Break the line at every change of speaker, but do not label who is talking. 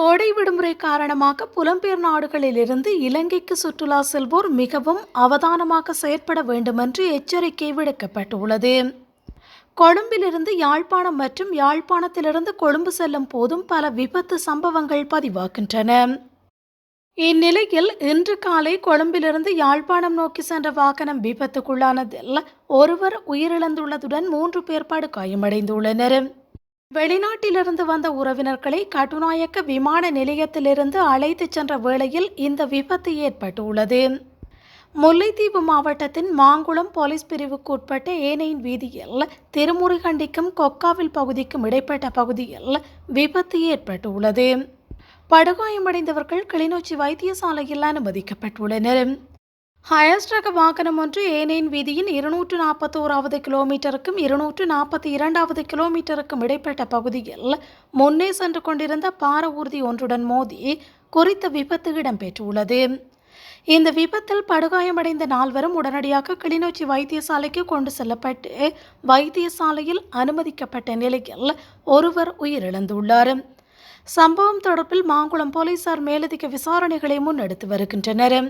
கோடை விடுமுறை காரணமாக புலம்பெயர் நாடுகளிலிருந்து இலங்கைக்கு சுற்றுலா செல்வோர் மிகவும் அவதானமாக செயற்பட வேண்டுமென்று எச்சரிக்கை விடுக்கப்பட்டுள்ளது. கொழும்பிலிருந்து யாழ்ப்பாணம் மற்றும் யாழ்ப்பாணத்திலிருந்து கொழும்பு செல்லும் போதும் பல விபத்து சம்பவங்கள் பதிவாகின்றன. இந்நிலையில் இன்று காலை கொழும்பிலிருந்து யாழ்ப்பாணம் நோக்கி சென்ற வாகனம் விபத்துக்குள்ளானதில் ஒருவர் உயிரிழந்துள்ளதுடன் மூன்று பேர் படுகாயமடைந்துள்ளனர். வெளிநாட்டிலிருந்து வந்த உறவினர்களை கட்டுநாயக்க விமான நிலையத்திலிருந்து அழைத்துச் சென்ற வேளையில் இந்த விபத்து ஏற்பட்டுள்ளது. முல்லைத்தீவு மாவட்டத்தின் மாங்குளம் போலீஸ் பிரிவுக்கு உட்பட்ட ஏனையின் வீதியில் திருமுருகண்டிக்கும் கொக்காவில் பகுதிக்கும் இடைப்பட்ட பகுதியில் விபத்து ஏற்பட்டுள்ளது. படுகாயமடைந்தவர்கள் கிளிநொச்சி வைத்தியசாலையில் அனுமதிக்கப்பட்டுள்ளனர். ஹயஸ்ட் ரக வாகனம் ஒன்று ஏனேன் வீதியின் இருநூற்று நாற்பத்தோராவது கிலோமீட்டருக்கும் இருநூற்று நாற்பத்தி இரண்டாவது கிலோமீட்டருக்கும் இடைப்பட்ட பகுதியில் முன்னே சென்று கொண்டிருந்த பார ஊர்தி ஒன்றுடன் மோதி குறித்த விபத்து இடம்பெற்றுள்ளது. இந்த விபத்தில் படுகாயமடைந்த நால்வரும் உடனடியாக கிளிநொச்சி வைத்தியசாலைக்கு கொண்டு செல்லப்பட்டு வைத்தியசாலையில் அனுமதிக்கப்பட்ட நிலையில் ஒருவர் உயிரிழந்துள்ளார். சம்பவம் தொடர்பில் மாங்குளம் போலீசார் மேலதிக விசாரணைகளை முன்னெடுத்து வருகின்றனர்.